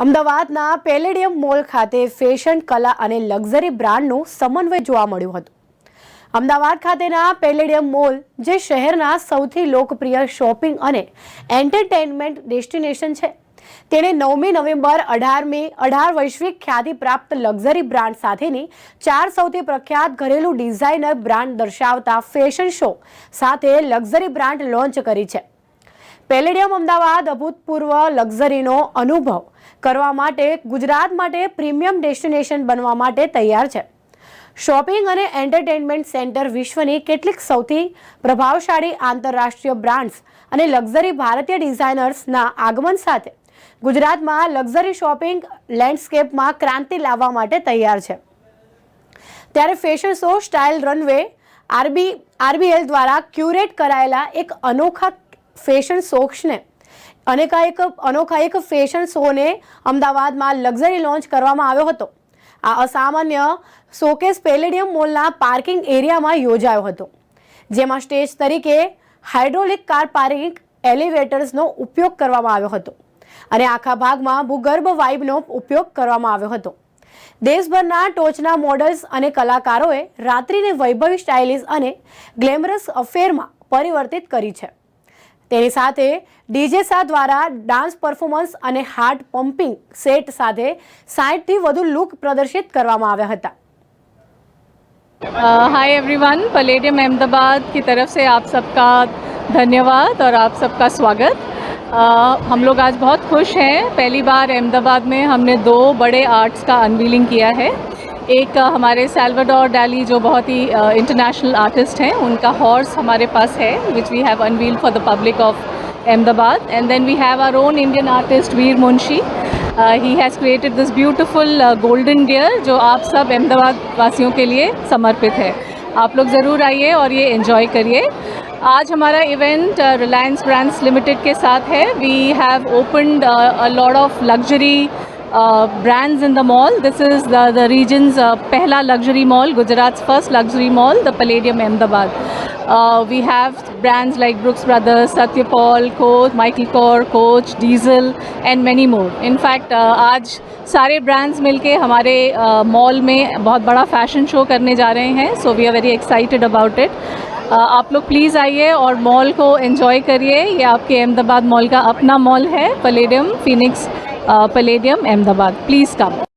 અમદાવાદના palladium mall ખાતે fashion, કલા અને લક્ઝરી બ્રાન્ડનું સમન્વય જોવા મળ્યું હતું. અમદાવાદ ખાતેના પેલેડિયમ મોલ, જે શહેરના સૌથી લોકપ્રિય શોપિંગ અને એન્ટરટેનમેન્ટ ડેસ્ટિનેશન છે. તેણે નવમી નવેમ્બર અઢારમી, અઢાર વૈશ્વિક ખ્યાતિ પ્રાપ્ત લક્ઝરી બ્રાન્ડ સાથેની ચાર સૌથી પ્રખ્યાત ઘરેલું ડિઝાઇનર બ્રાન્ડ દર્શાવતા ફેશન શો સાથે લક્ઝરી બ્રાન્ડ લોન્ચ કરી છે. પેલેડિયમ અમદાવાદ અભૂતપૂર્વ લક્ઝરીનો અનુભવ કરવા માટે ગુજરાત માટે પ્રીમિયમ ડેસ્ટિનેશન બનવા માટે તૈયાર છે. શોપિંગ અને એન્ટરટેનમેન્ટ સેન્ટર વિશ્વની કેટલીક સૌથી પ્રભાવશાળી આંતરરાષ્ટ્રીય બ્રાન્ડ્સ અને લક્ઝરી ભારતીય ડિઝાઇનર્સના આગમન સાથે ગુજરાતમાં લક્ઝરી શોપિંગ લેન્ડસ્કેપમાં ક્રાંતિ લાવવા માટે તૈયાર છે. ત્યારે fashion show style runway R B, RBL દ્વારા ક્યુરેટ કરાયેલા એક અનોખા ફેશન શોક્ષને અનેકા એક અનોખા એક ફેશન શોને અમદાવાદમાં લક્ઝરી લોન્ચ કરવામાં આવ્યો હતો. આ અસામાન્ય શોકેસ પેલેડિયમ મોલના પાર્કિંગ એરિયામાં યોજાયો હતો. જેમાં સ્ટેજ તરીકે હાઇડ્રોલિક કાર પાર્કિંગ એલિવેટર્સનો ઉપયોગ કરવામાં આવ્યો હતો અને આખા ભાગમાં ભૂગર્ભ વાઇબનો ઉપયોગ કરવામાં આવ્યો હતો. દેશભરના ટોચના મોડલ્સ અને કલાકારોએ રાત્રિને વૈભવી સ્ટાઇલિશ અને ગ્લેમરસ અફેરમાં પરિવર્તિત કરી છે. તેની સાથે ડીજે સા દ્વારા ડાન્સ પરફોર્મન્સ અને હાર્ટ પમ્પિંગ સેટ સાથે સાઠથી વધુ લુક પ્રદર્શિત કરવામાં આવ્યા હતા हाय एवरीवन पलेडियम अहमदाबाद की तरफ से आप सबका धन्यवाद और आप सबका स्वागत अ, हम लोग आज बहुत खुश हैं पहली बार अहमदाबाद में हमने दो बड़े आर्ट्स का अनवीलिंग किया है एक अ, हमारे सैल्वाडोर डाली जो बहुत ही इंटरनेशनल आर्टिस्ट हैं उनका हॉर्स हमारे पास है which we have unveiled for the public of Ahmedabad and then we have our own Indian artist Veer Munshi he has created this beautiful golden deer जो आप सब अहमदाबाद वासियों के लिए समर्पित है आप लोग ज़रूर आइए और ये एंजॉय करिए आज हमारा इवेंट रिलायंस ब्रांड्स लिमिटेड के साथ है we have opened a lot of luxury brands in the mall. This is the, the region's uh, Pehla luxury mall, Gujarat's first luxury mall, the Palladium Ahmedabad. Uh, we have brands like Brooks Brothers, Satyapal, Coach, Michael Kors, Coach, Diesel and many more. In fact, uh, आज सारे brands मिलके हमारे mall में बहुत बड़ा fashion show करने जा रहे हैं so we are very excited about it आप लोग प्लीज़ आइए और मॉल को एंजॉय करिए ये आपके अहमदाबाद मॉल का अपना मॉल है Palladium Phoenix Uh, Palladium, Ahmedabad. Please come.